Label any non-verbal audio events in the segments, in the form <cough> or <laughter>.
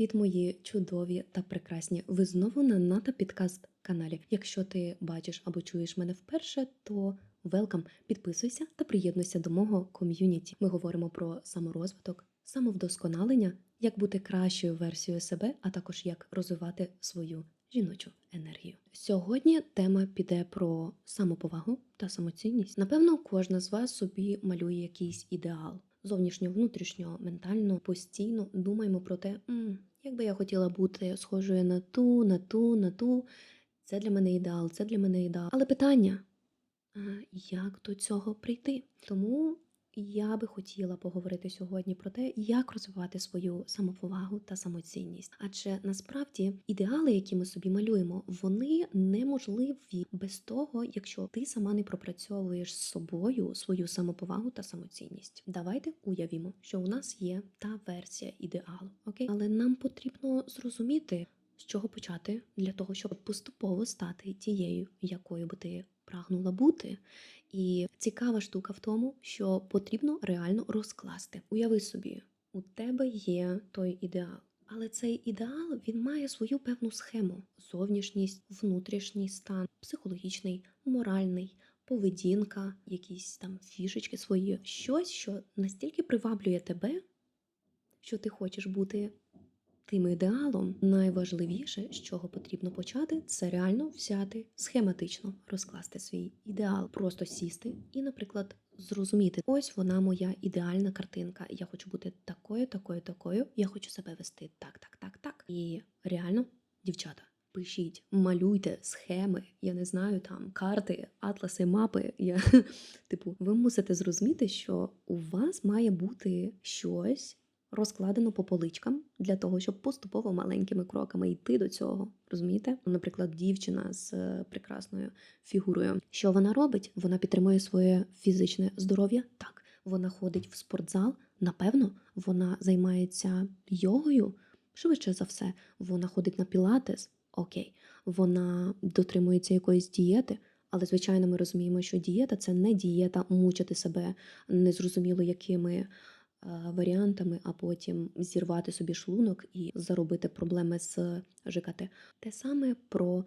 Привіт, мої чудові та прекрасні. Ви знову на НАТО Підкаст каналі. Якщо ти бачиш або чуєш мене вперше, то велкам, підписуйся та приєднуйся до мого ком'юніті. Ми говоримо про саморозвиток, самовдосконалення, як бути кращою версією себе, а також як розвивати свою жіночу енергію. Сьогодні тема піде про самоповагу та самоцінність. Напевно, кожна з вас собі малює якийсь ідеал. Зовнішньо, внутрішньо, ментально, постійно думаємо про те, «М, як би я хотіла бути схожою на ту, на ту, на ту. Це для мене ідеал, це для мене ідеал. Але питання, як до цього прийти? Тому я би хотіла поговорити сьогодні про те, як розвивати свою самоповагу та самоцінність. Адже насправді ідеали, які ми собі малюємо, вони неможливі без того, якщо ти сама не пропрацьовуєш з собою свою самоповагу та самоцінність. Давайте уявімо, що у нас є та версія ідеалу, окей, але нам потрібно зрозуміти. З чого почати для того, щоб поступово стати тією, якою би ти прагнула бути. І цікава штука в тому, що потрібно реально розкласти. Уяви собі, у тебе є той ідеал. Але цей ідеал він має свою певну схему: зовнішність, внутрішній стан, психологічний, моральний, поведінка, якісь там фішечки свої, щось, що настільки приваблює тебе, що ти хочеш бути тим ідеалом. Найважливіше, з чого потрібно почати, це реально взяти схематично розкласти свій ідеал, просто сісти і, наприклад, зрозуміти, ось вона моя ідеальна картинка. Я хочу бути такою, такою, такою. Я хочу себе вести так, так, так, так. І реально, дівчата. Пишіть, малюйте схеми, я не знаю, там карти, атласи, мапи. Я, <laughs> Типу, ви мусите зрозуміти, що у вас має бути щось розкладено по поличкам для того, щоб поступово маленькими кроками йти до цього. Розумієте? Наприклад, дівчина з е, прекрасною фігурою. Що вона робить? Вона підтримує своє фізичне здоров'я. Так, вона ходить в спортзал. Напевно, вона займається йогою. Швидше за все, вона ходить на пілатес. Окей, вона дотримується якоїсь дієти. Але, звичайно, ми розуміємо, що дієта це не дієта мучити себе незрозуміло якими варіантами, а потім зірвати собі шлунок і заробити проблеми з ЖКТ. Те саме про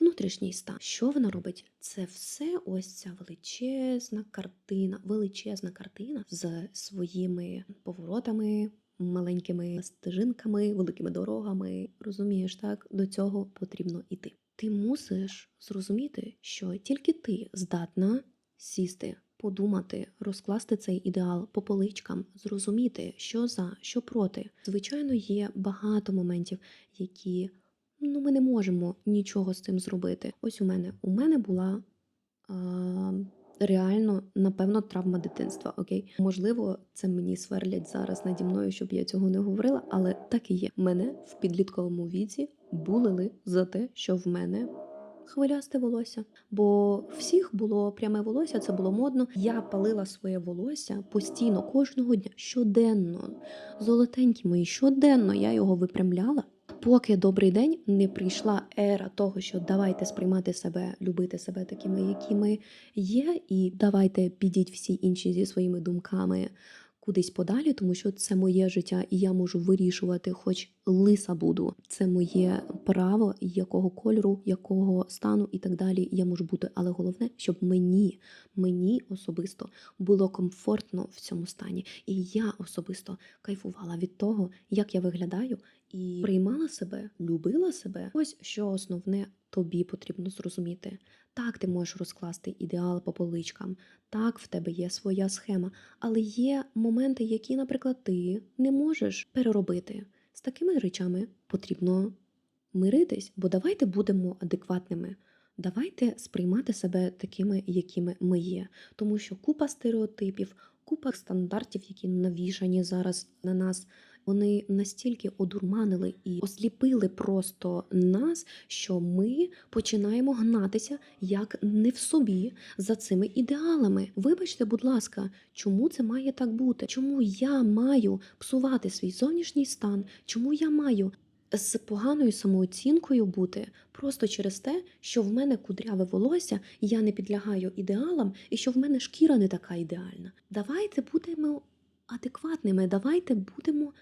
внутрішній стан. Що вона робить? Це все ось ця величезна картина, величезна картина з своїми поворотами. Маленькими стежинками, великими дорогами, розумієш, так до цього потрібно йти. Ти мусиш зрозуміти, що тільки ти здатна сісти, подумати, розкласти цей ідеал по поличкам, зрозуміти, що за, що проти. Звичайно, є багато моментів, які ну ми не можемо нічого з цим зробити. Ось у мене у мене була. А, Реально, напевно, травма дитинства. Окей, можливо, це мені сверлять зараз наді мною, щоб я цього не говорила, але так і є. Мене в підлітковому віці булили за те, що в мене хвилясте волосся. Бо всіх було пряме волосся, це було модно. Я палила своє волосся постійно, кожного дня, щоденно. Золотенькі мої, щоденно я його випрямляла. Поки добрий день не прийшла ера того, що давайте сприймати себе, любити себе такими, якими є, і давайте підіть всі інші зі своїми думками кудись подалі, тому що це моє життя, і я можу вирішувати, хоч лиса буду. Це моє право, якого кольору, якого стану і так далі. Я можу бути. Але головне, щоб мені, мені особисто було комфортно в цьому стані. І я особисто кайфувала від того, як я виглядаю, і приймала себе, любила себе. Ось що основне тобі потрібно зрозуміти. Так, ти можеш розкласти ідеал по поличкам, так, в тебе є своя схема, але є моменти, які, наприклад, ти не можеш переробити. З такими речами потрібно миритись, бо давайте будемо адекватними. Давайте сприймати себе такими, якими ми є, тому що купа стереотипів, купа стандартів, які навішані зараз на нас, Вони настільки одурманили і осліпили просто нас, що ми починаємо гнатися як не в собі за цими ідеалами. Вибачте, будь ласка, чому це має так бути? Чому я маю псувати свій зовнішній стан? Чому я маю з поганою самооцінкою бути просто через те, що в мене кудряве волосся, я не підлягаю ідеалам, і що в мене шкіра не така ідеальна. Давайте будемо адекватними, давайте будемо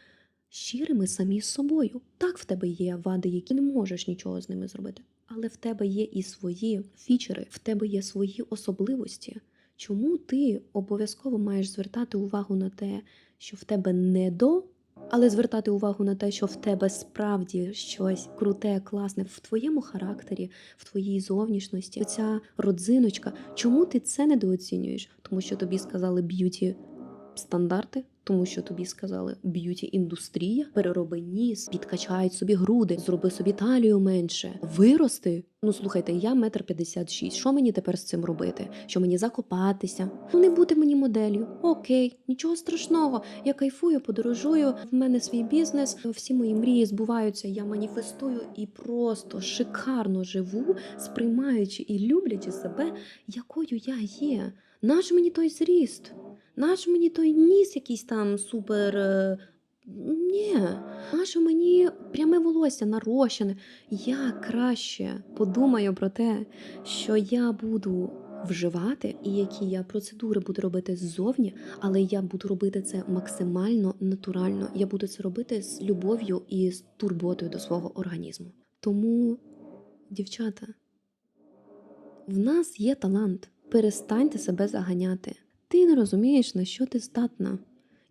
щирими самі з собою. Так в тебе є вади, які не можеш нічого з ними зробити. Але в тебе є і свої фічери, в тебе є свої особливості. Чому ти обов'язково маєш звертати увагу на те, що в тебе не до, але звертати увагу на те, що в тебе справді щось круте, класне в твоєму характері, в твоїй зовнішності, ця родзиночка. Чому ти це недооцінюєш? Тому що тобі сказали б'юті стандарти, тому що тобі сказали б'юті індустрія, перероби ніс, підкачають собі груди, зроби собі талію менше, вирости. Ну слухайте, я метр п'ятдесят шість. Що мені тепер з цим робити? Що мені закопатися? Ну не бути мені моделлю. Окей, нічого страшного. Я кайфую, подорожую. В мене свій бізнес. Всі мої мрії збуваються. Я маніфестую і просто шикарно живу, сприймаючи і люблячи себе, якою я є. Наш мені той зріст. Наш мені той ніс якийсь там супер. е, Ні, наше мені пряме волосся нарощене. Я краще подумаю про те, що я буду вживати і які я процедури буду робити ззовні, але я буду робити це максимально натурально. Я буду це робити з любов'ю і з турботою до свого організму. Тому, дівчата, в нас є талант. Перестаньте себе заганяти. Не розумієш, на що ти здатна.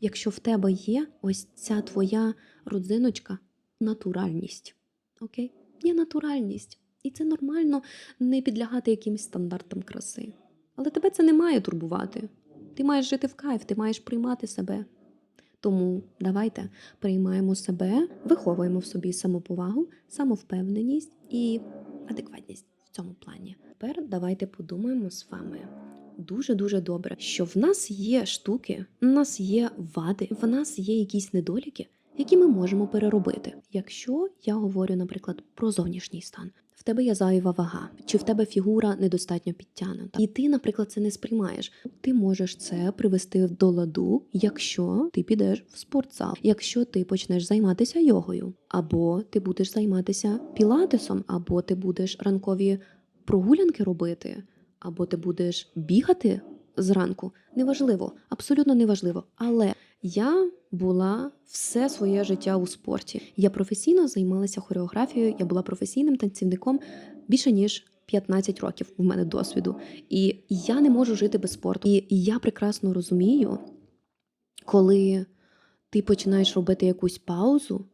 Якщо в тебе є ось ця твоя родзиночка, натуральність. Окей? Є натуральність. І це нормально не підлягати якимсь стандартам краси. Але тебе це не має турбувати. Ти маєш жити в кайф, ти маєш приймати себе. Тому давайте приймаємо себе, виховуємо в собі самоповагу, самовпевненість і адекватність в цьому плані. Тепер давайте подумаємо з вами дуже дуже добре, що в нас є штуки, в нас є вади, в нас є якісь недоліки, які ми можемо переробити. Якщо я говорю, наприклад, про зовнішній стан. В тебе є зайва вага, чи в тебе фігура недостатньо підтягнута, і ти, наприклад, це не сприймаєш. Ти можеш це привести до ладу, якщо ти підеш в спортзал, якщо ти почнеш займатися йогою, або ти будеш займатися пілатесом, або ти будеш ранкові прогулянки робити, або ти будеш бігати зранку. Неважливо, абсолютно неважливо. Але я була все своє життя у спорті. Я професійно займалася хореографією, я була професійним танцівником більше ніж 15 років в мене досвіду. І я не можу жити без спорту. І я прекрасно розумію, коли ти починаєш робити якусь паузу,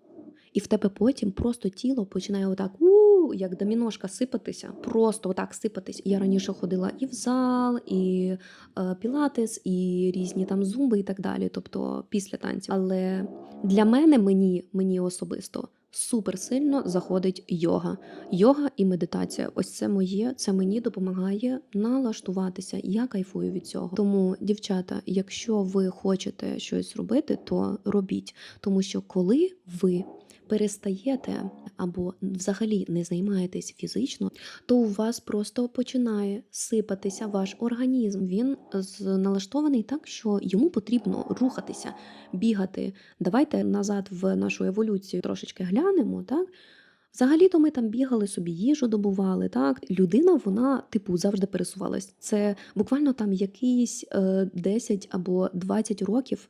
і в тебе потім просто тіло починає отак у як доміношка сипатися, просто отак сипатись. Я раніше ходила і в зал, і е, пілатес, і різні там зумби, і так далі. Тобто після танців. Але для мене, мені, мені особисто. Супер сильно заходить йога. Йога і медитація. Ось це моє, це мені допомагає налаштуватися. Я кайфую від цього. Тому, дівчата, якщо ви хочете щось робити, то робіть. Тому що коли ви перестаєте або взагалі не займаєтесь фізично, то у вас просто починає сипатися ваш організм. Він налаштований так, що йому потрібно рухатися, бігати. Давайте назад в нашу еволюцію трошечки глянемо, так? Взагалі-то ми там бігали собі, їжу добували. Так, людина вона типу завжди пересувалась. Це буквально там якісь е, 10 або 20 років,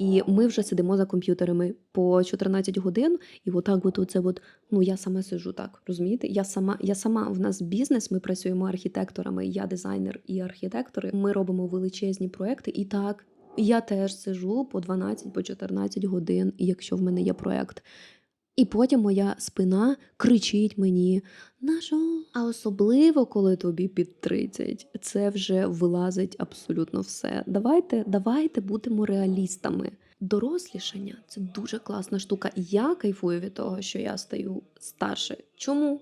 і ми вже сидимо за комп'ютерами по 14 годин, і отак, от оце от, ну я сама сижу так, розумієте? Я сама, я сама в нас бізнес. Ми працюємо архітекторами. Я дизайнер і архітектори. Ми робимо величезні проекти, і так. Я теж сижу по 12, по 14 годин, якщо в мене є проект. І потім моя спина кричить мені на що? А особливо, коли тобі під 30, це вже вилазить абсолютно все. Давайте, давайте будемо реалістами. Дорослішання це дуже класна штука. Я кайфую від того, що я стаю старше. Чому?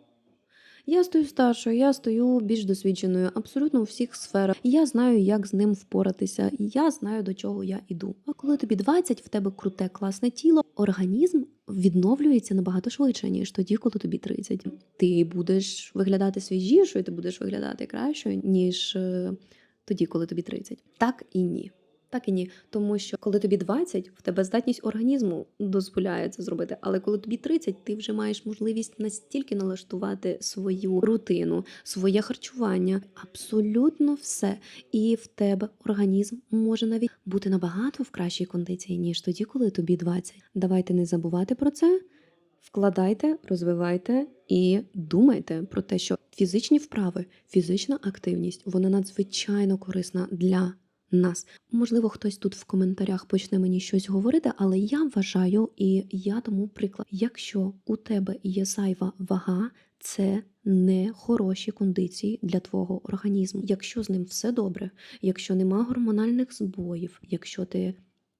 Я стою старшою, я стою більш досвідченою абсолютно у всіх сферах. Я знаю, як з ним впоратися, і я знаю, до чого я іду. А коли тобі 20, в тебе круте, класне тіло, організм відновлюється набагато швидше, ніж тоді, коли тобі 30. Ти будеш виглядати свіжішою, ти будеш виглядати кращою, ніж е, тоді, коли тобі 30. Так і ні. Так і ні, тому що коли тобі 20, в тебе здатність організму дозволяє це зробити. Але коли тобі 30, ти вже маєш можливість настільки налаштувати свою рутину, своє харчування, абсолютно все. І в тебе організм може навіть бути набагато в кращій кондиції, ніж тоді, коли тобі 20. Давайте не забувати про це. Вкладайте, розвивайте і думайте про те, що фізичні вправи, фізична активність вона надзвичайно корисна для нас. Можливо, хтось тут в коментарях почне мені щось говорити, але я вважаю, і я тому приклад. Якщо у тебе є зайва вага, це не хороші кондиції для твого організму. Якщо з ним все добре, якщо нема гормональних збоїв, якщо ти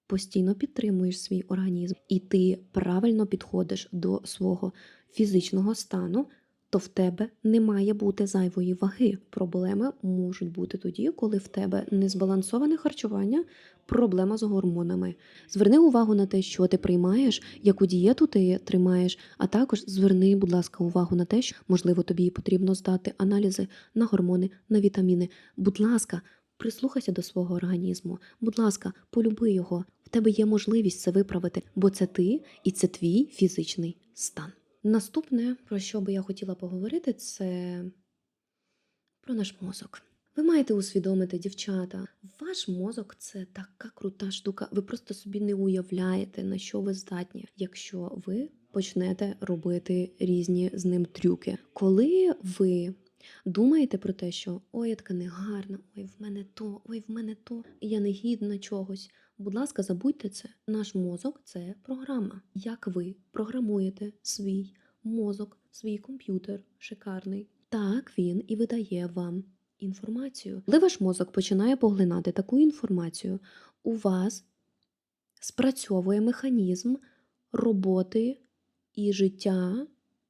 постійно підтримуєш свій організм і ти правильно підходиш до свого фізичного стану, то в тебе не має бути зайвої ваги. Проблеми можуть бути тоді, коли в тебе незбалансоване харчування, проблема з гормонами. Зверни увагу на те, що ти приймаєш, яку дієту ти тримаєш, а також зверни, будь ласка, увагу на те, що можливо тобі потрібно здати аналізи на гормони, на вітаміни. Будь ласка, прислухайся до свого організму. Будь ласка, полюби його. В тебе є можливість це виправити, бо це ти і це твій фізичний стан. Наступне, про що би я хотіла поговорити, це про наш мозок. Ви маєте усвідомити, дівчата, ваш мозок це така крута штука. Ви просто собі не уявляєте, на що ви здатні, якщо ви почнете робити різні з ним трюки. Коли ви думаєте про те, що ой, я така негарна, ой, в мене то, ой, в мене то, я не гідна чогось. Будь ласка, забудьте це. Наш мозок це програма. Як ви програмуєте свій мозок, свій комп'ютер шикарний, так він і видає вам інформацію. Коли ваш мозок починає поглинати таку інформацію, у вас спрацьовує механізм роботи і життя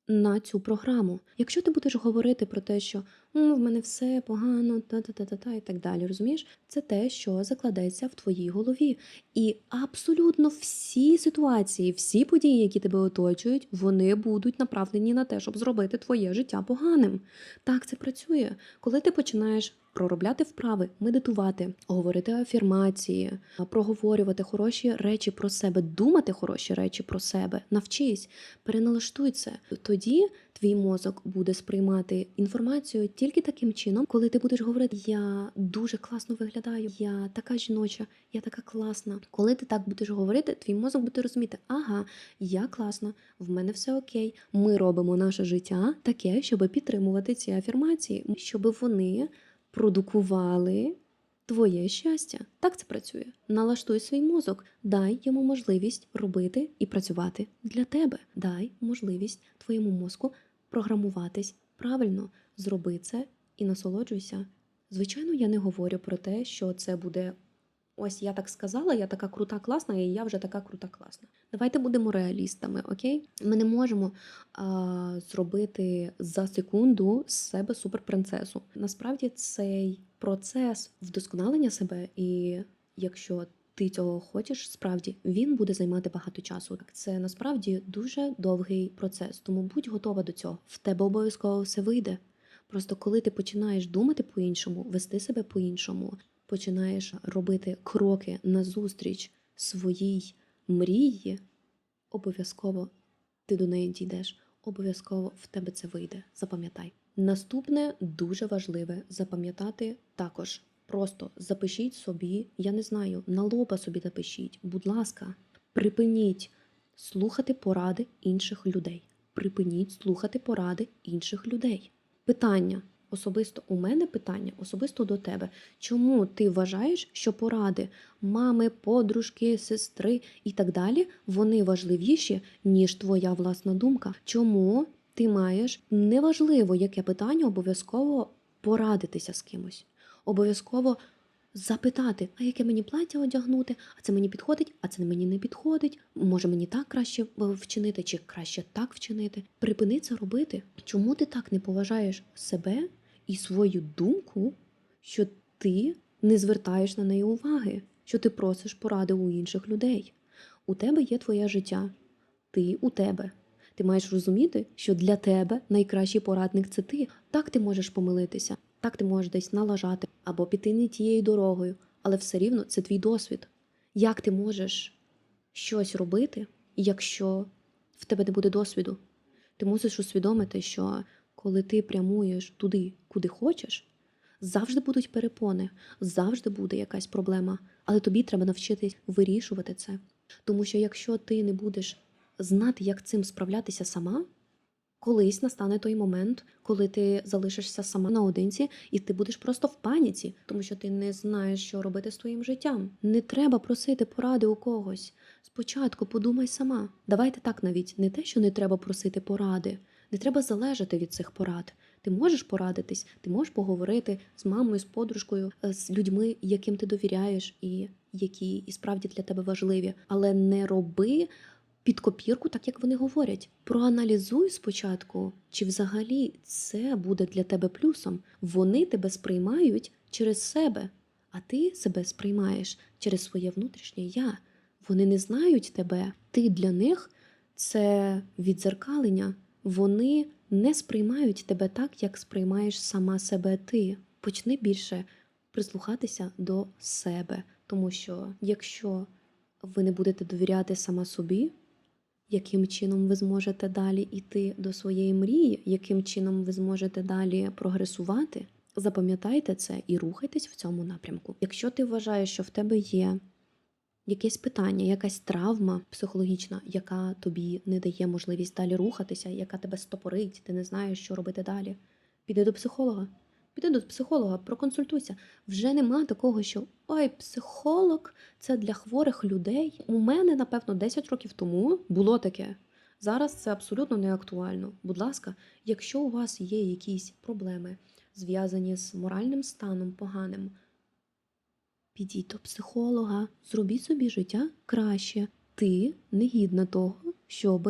на цю програму. Якщо ти будеш говорити про те, що «М, в мене все погано, та-та-та-та і так далі, розумієш, це те, що закладеться в твоїй голові. І абсолютно всі ситуації, всі події, які тебе оточують, вони будуть направлені на те, щоб зробити твоє життя поганим. Так це працює. Коли ти починаєш проробляти вправи, медитувати, говорити афірмації, проговорювати хороші речі про себе, думати хороші речі про себе, навчись, переналаштуй це. Тоді твій мозок буде сприймати інформацію тільки таким чином, коли ти будеш говорити: Я дуже класно виглядаю, я така жіноча, я така класна. Коли ти так будеш говорити, твій мозок буде розуміти, ага, я класна, в мене все окей. Ми робимо наше життя таке, щоб підтримувати ці афірмації, щоб вони продукували твоє щастя. Так це працює. Налаштуй свій мозок, дай йому можливість робити і працювати для тебе. Дай можливість твоєму мозку програмуватись правильно. Зроби це і насолоджуйся. Звичайно, я не говорю про те, що це буде. Ось я так сказала, я така крута, класна, і я вже така крута, класна. Давайте будемо реалістами, окей? Ми не можемо а, зробити за секунду з себе суперпринцесу. Насправді цей процес вдосконалення себе, і якщо ти цього хочеш, справді він буде займати багато часу. Це насправді дуже довгий процес, тому будь готова до цього. В тебе обов'язково все вийде. Просто коли ти починаєш думати по-іншому, вести себе по-іншому, починаєш робити кроки назустріч своїй мрії, обов'язково ти до неї дійдеш. Обов'язково в тебе це вийде. Запам'ятай. Наступне дуже важливе запам'ятати також. Просто запишіть собі, я не знаю, на лоба собі напишіть, будь ласка, припиніть слухати поради інших людей. Припиніть слухати поради інших людей. Питання особисто у мене питання, особисто до тебе. Чому ти вважаєш, що поради мами, подружки, сестри і так далі вони важливіші, ніж твоя власна думка? Чому ти маєш неважливо, яке питання, обов'язково порадитися з кимось? Обов'язково запитати, а яке мені плаття одягнути, а це мені підходить, а це мені не підходить. Може мені так краще е, вчинити, чи краще так вчинити. Припини це робити. Чому ти так не поважаєш себе і свою думку, що ти не звертаєш на неї уваги, що ти просиш поради у інших людей? У тебе є твоє життя, ти у тебе. Ти маєш розуміти, що для тебе найкращий порадник це ти. Так ти можеш помилитися, так ти можеш десь налажати або піти не тією дорогою, але все рівно це твій досвід. Як ти можеш щось робити, якщо в тебе не буде досвіду? Ти мусиш усвідомити, що коли ти прямуєш туди, куди хочеш, завжди будуть перепони, завжди буде якась проблема, але тобі треба навчитись вирішувати це. Тому що якщо ти не будеш знати, як цим справлятися сама, колись настане той момент, коли ти залишишся сама наодинці, і ти будеш просто в паніці, тому що ти не знаєш, що робити з твоїм життям. Не треба просити поради у когось. Спочатку подумай сама. Давайте так навіть не те, що не треба просити поради, не треба залежати від цих порад. Ти можеш порадитись, ти можеш поговорити з мамою, з подружкою, е, з людьми, яким ти довіряєш, і які і справді для тебе важливі, але не роби під копірку, так як вони говорять. Проаналізуй спочатку, чи взагалі це буде для тебе плюсом. Вони тебе сприймають через себе, а ти себе сприймаєш через своє внутрішнє я. Вони не знають тебе. Ти для них це відзеркалення. Вони не сприймають тебе так, як сприймаєш сама себе ти. Почни більше прислухатися до себе, тому що якщо ви не будете довіряти сама собі, яким чином ви зможете далі йти до своєї мрії, яким чином ви зможете далі прогресувати, запам'ятайте це і рухайтесь в цьому напрямку. Якщо ти вважаєш, що в тебе є якесь питання, якась травма психологічна, яка тобі не дає можливість далі рухатися, яка тебе стопорить, ти не знаєш, що робити далі. Піди до психолога. Піди до психолога, проконсультуйся. Вже нема такого, що ой, психолог це для хворих людей. У мене, напевно, 10 років тому було таке. Зараз це абсолютно не актуально. Будь ласка, якщо у вас є якісь проблеми, зв'язані з моральним станом поганим, Підіть до психолога, зробіть собі життя краще. Ти не гідна того, щоб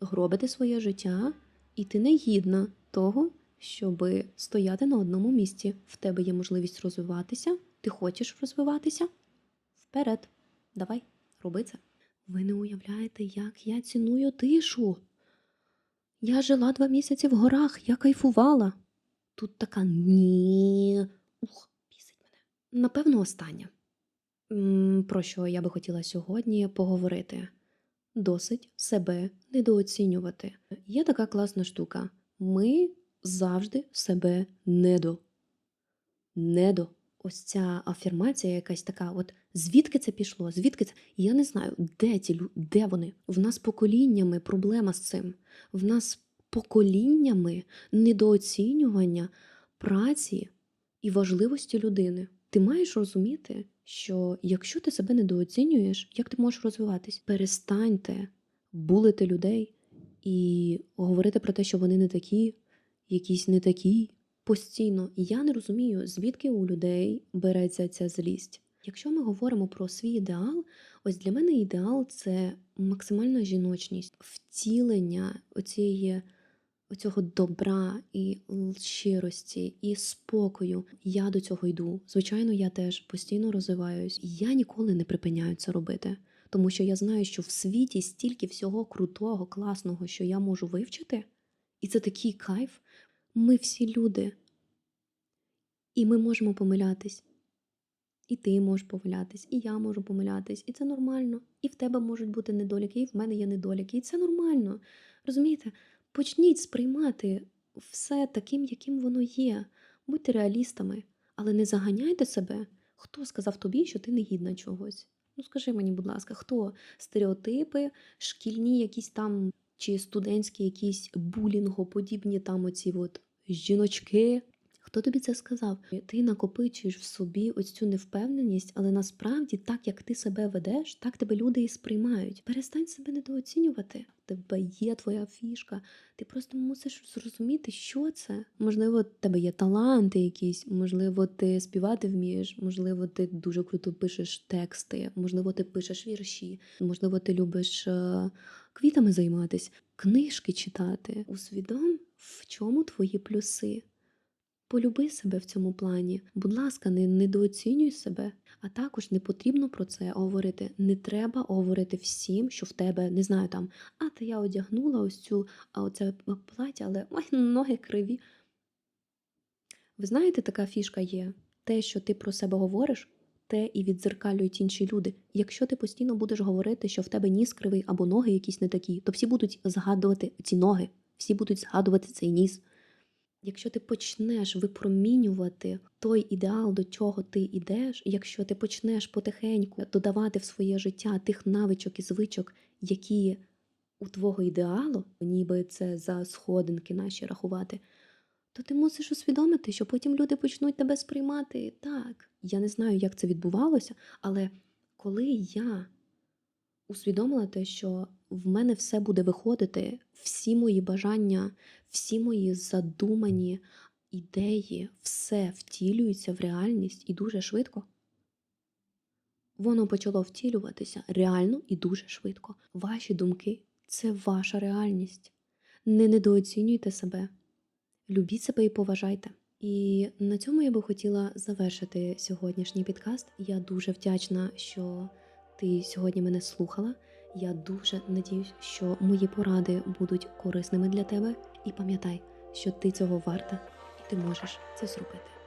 гробити своє життя, і ти не гідна того, щоб стояти на одному місці. В тебе є можливість розвиватися, ти хочеш розвиватися. Вперед, давай, роби це. Ви не уявляєте, як я ціную тишу. Я жила два місяці в горах, я кайфувала. Тут така ні. Ух, бісить мене. Напевно, останнє. Про що я би хотіла сьогодні поговорити. Досить себе недооцінювати. Є така класна штука. Ми завжди себе недо. Недо. Ось ця афірмація якась така, от звідки це пішло? Звідки це? Я не знаю, де ці лю- де вони? В нас поколіннями проблема з цим. В нас поколіннями недооцінювання праці і важливості людини. Ти маєш розуміти, що якщо ти себе недооцінюєш, як ти можеш розвиватись? Перестаньте булити людей і говорити про те, що вони не такі, якісь не такі. Постійно я не розумію, звідки у людей береться ця злість. Якщо ми говоримо про свій ідеал, ось для мене ідеал це максимальна жіночність, втілення оцієї оцього добра і щирості, і спокою. Я до цього йду. Звичайно, я теж постійно розвиваюсь. Я ніколи не припиняю це робити, тому що я знаю, що в світі стільки всього крутого, класного, що я можу вивчити, і це такий кайф. Ми всі люди, і ми можемо помилятись. І ти можеш помилятись, і я можу помилятись, і це нормально. І в тебе можуть бути недоліки, і в мене є недоліки, і це нормально. Розумієте? Почніть сприймати все таким, яким воно є. Будьте реалістами, але не заганяйте себе. Хто сказав тобі, що ти не гідна чогось? Ну скажи мені, будь ласка, хто стереотипи, шкільні якісь там чи студентські якісь булінгоподібні там оці от жіночки? Хто тобі це сказав? Ти накопичуєш в собі ось цю невпевненість, але насправді, так як ти себе ведеш, так тебе люди і сприймають. Перестань себе недооцінювати. Тебе є твоя фішка. Ти просто мусиш зрозуміти, що це. Можливо, в тебе є таланти якісь, можливо, ти співати вмієш, можливо, ти дуже круто пишеш тексти, можливо, ти пишеш вірші, можливо, ти любиш е, квітами займатися, книжки читати. Усвідом, в чому твої плюси. Полюби себе в цьому плані. Будь ласка, не недооцінюй себе. А також не потрібно про це говорити. Не треба говорити всім, що в тебе не знаю там. А та я одягнула ось цю а оце плаття, але ой, <laughs> ноги криві. Ви знаєте, така фішка є. Те, що ти про себе говориш, те і відзеркалюють інші люди. Якщо ти постійно будеш говорити, що в тебе ніс кривий або ноги якісь не такі, то всі будуть згадувати ці ноги, всі будуть згадувати цей ніс. Якщо ти почнеш випромінювати той ідеал, до чого ти йдеш, якщо ти почнеш потихеньку додавати в своє життя тих навичок і звичок, які у твого ідеалу, ніби це за сходинки наші рахувати, то ти мусиш усвідомити, що потім люди почнуть тебе сприймати так. Я не знаю, як це відбувалося, але коли я усвідомила те, що в мене все буде виходити, всі мої бажання, всі мої задумані ідеї, все втілюється в реальність і дуже швидко. Воно почало втілюватися реально і дуже швидко. Ваші думки це ваша реальність. Не недооцінюйте себе, любіть себе і поважайте. І на цьому я би хотіла завершити сьогоднішній підкаст. Я дуже вдячна, що ти сьогодні мене слухала. Я дуже надіюсь, що мої поради будуть корисними для тебе. І пам'ятай, що ти цього варта, і ти можеш це зробити.